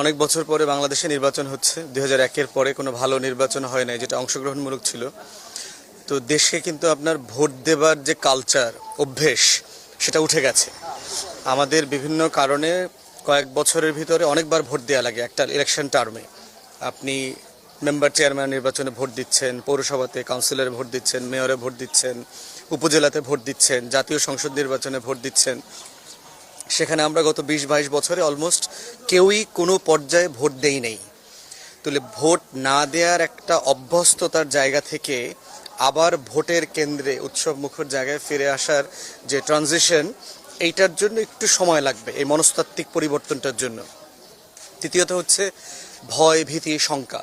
অনেক বছর পরে বাংলাদেশে নির্বাচন হচ্ছে। দুই হাজার একের পরে কোনো ভালো নির্বাচন হয় নাই, যেটা অংশগ্রহণমূলক ছিল। তো দেশে কিন্তু আপনার ভোট দেবার যে কালচার অভ্যেস, সেটা উঠে গেছে। আমাদের বিভিন্ন কারণে কয়েক বছরের ভিতরে অনেকবার ভোট দেওয়া লাগে একটা ইলেকশন টার্মে আপনি মেম্বার চেয়ারম্যান নির্বাচনে ভোট দিচ্ছেন, পৌরসভাতে কাউন্সিলরে ভোট দিচ্ছেন মেয়রে ভোট দিচ্ছেন, উপজেলাতে ভোট দিচ্ছেন, জাতীয় সংসদ নির্বাচনে ভোট দিচ্ছেন। সেখানে আমরা গত বিশ বাইশ বছরে অলমোস্ট কেউই কোনো পর্যায়ে ভোট দেই নেই। তাহলে ভোট না দেওয়ার একটা অভ্যস্ততার জায়গা থেকে আবার ভোটের কেন্দ্রে, উৎসব মুখর জায়গায় ফিরে আসার যে ট্রানজিশন এইটার জন্য একটু সময় লাগবে, এই মনস্তাত্ত্বিক পরিবর্তনটার জন্য। তৃতীয়ত হচ্ছে ভয়, ভীতি, শঙ্কা।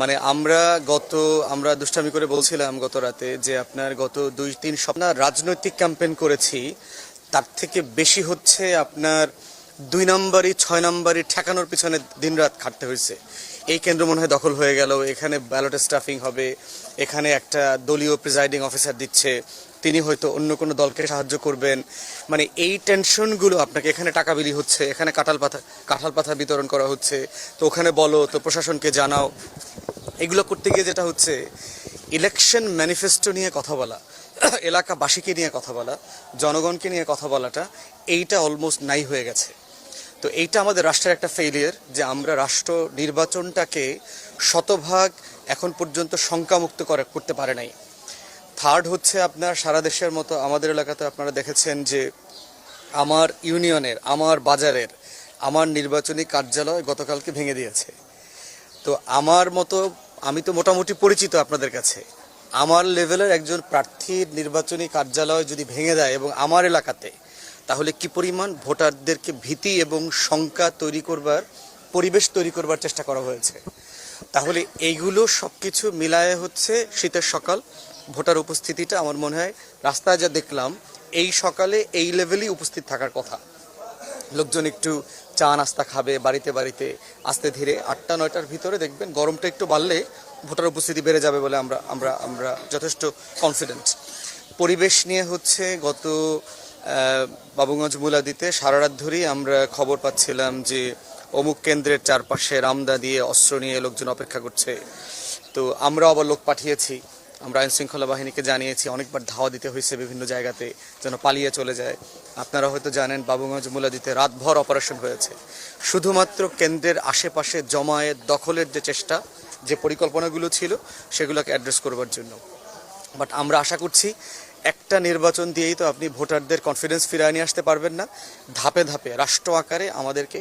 মানে আমরা গত, আমরা দুষ্টামি করে বলছিলাম গত রাতে যে আপনার গত দুই, তিন সপ্তাহ রাজনৈতিক ক্যাম্পেইন করেছি তার থেকে বেশি হচ্ছে আপনার দুই নম্বরই, ছয় নম্বরই ঠেকানোর পিছনে দিনরাত খাটতে হয়েছে। এই কেন্দ্র মনে হয় দখল হয়ে গেল। এখানে ব্যালটে স্টাফিং হবে। এখানে একটা দলীয় প্রিজাইডিং অফিসার দিচ্ছে। তিনি হয়তো অন্য কোনো দলকে সাহায্য করবেন। মানে এই টেনশনগুলো আপনাকে এখানে টাকা বিলি হচ্ছে। এখানে কাঁঠাল পাতা কাঁঠাল পাতা বিতরণ করা হচ্ছে। তো ওখানে বলো, তো প্রশাসনকে জানাও। এগুলো করতে গিয়ে যেটা হচ্ছে ইলেকশন ম্যানিফেস্টো নিয়ে কথা বলা। এলাকাবাসীকে নিয়ে কথা বলা, জনগণকে নিয়ে কথা বলাটা এইটা অলমোস্ট নাই হয়ে গেছে। তো এইটা আমাদের রাষ্ট্রের একটা ফেলিয়ার যে আমরা রাষ্ট্র নির্বাচনটাকে শতভাগ এখন পর্যন্ত শঙ্কামুক্ত করে, করতে পারে নাই। থার্ড হচ্ছে আপনার সারা দেশের মতো, আমাদের এলাকাতে আপনারা দেখেছেন যে আমার ইউনিয়নের, আমার বাজারের, আমার নির্বাচনী কার্যালয় গতকালকে ভেঙে দিয়েছে। তো আমার মতো, আমি তো মোটামুটি পরিচিত আপনাদের কাছে। আমার লেভেলের একজন প্রার্থীর নির্বাচনী কার্যালয় যদি ভেঙে দেয় এবং আমার এলাকাতে, তাহলে কি পরিমাণ ভোটারদেরকে ভীতি এবং শঙ্কা তৈরি করবার, পরিবেশ তৈরি করবার চেষ্টা করা হয়েছে? তাহলে এইগুলো সব কিছু মিলায়ে হচ্ছে শীতের সকাল। ভোটার উপস্থিতিটা আমার মনে হয় রাস্তায় যা দেখলাম, এই সকালে এই লেভেলেই উপস্থিত থাকার কথা। লোকজন একটু চা নাস্তা খাবে, বাড়িতে বাড়িতে, আস্তে ধীরে আটটা, নয়টার ভিতরে দেখবেন গরমটা একটু বাড়লে ভোটার উপস্থিতি বেড়ে যাবে বলে আমরা আমরা আমরা যথেষ্ট কনফিডেন্ট পরিবেশ নিয়ে হচ্ছে গত বাবুগঞ্জ মুলাদিতে সারা রাত ধরেই আমরা খবর পাচ্ছিলাম যে অমুক কেন্দ্রের চারপাশে রামদা দিয়ে অস্ত্র নিয়ে লোকজন অপেক্ষা করছে। তো আমরা আবার লোক পাঠিয়েছি। আমরা আইন শৃঙ্খলা বাহিনীকে জানিয়েছি, অনেকবার ধাওয়া দিতে হয়েছে বিভিন্ন জায়গাতে যেন পালিয়ে চলে যায়। আপনারা হয়তো জানেন, বাবুগঞ্জ মুলাদিতে রাতভর অপারেশন হয়েছে। শুধুমাত্র কেন্দ্রের আশেপাশে জমায়েত দখলের যে চেষ্টা যে পরিকল্পনাগুলো ছিল সেগুলোকে অ্যাড্রেস করবার জন্য। বাট আমরা আশা করছি একটা নির্বাচন দিয়েই তো আপনি ভোটারদের কনফিডেন্স ফিরিয়ে নিয়ে আসতে পারবেন না। ধাপে ধাপে, রাষ্ট্র আকারে আমাদেরকে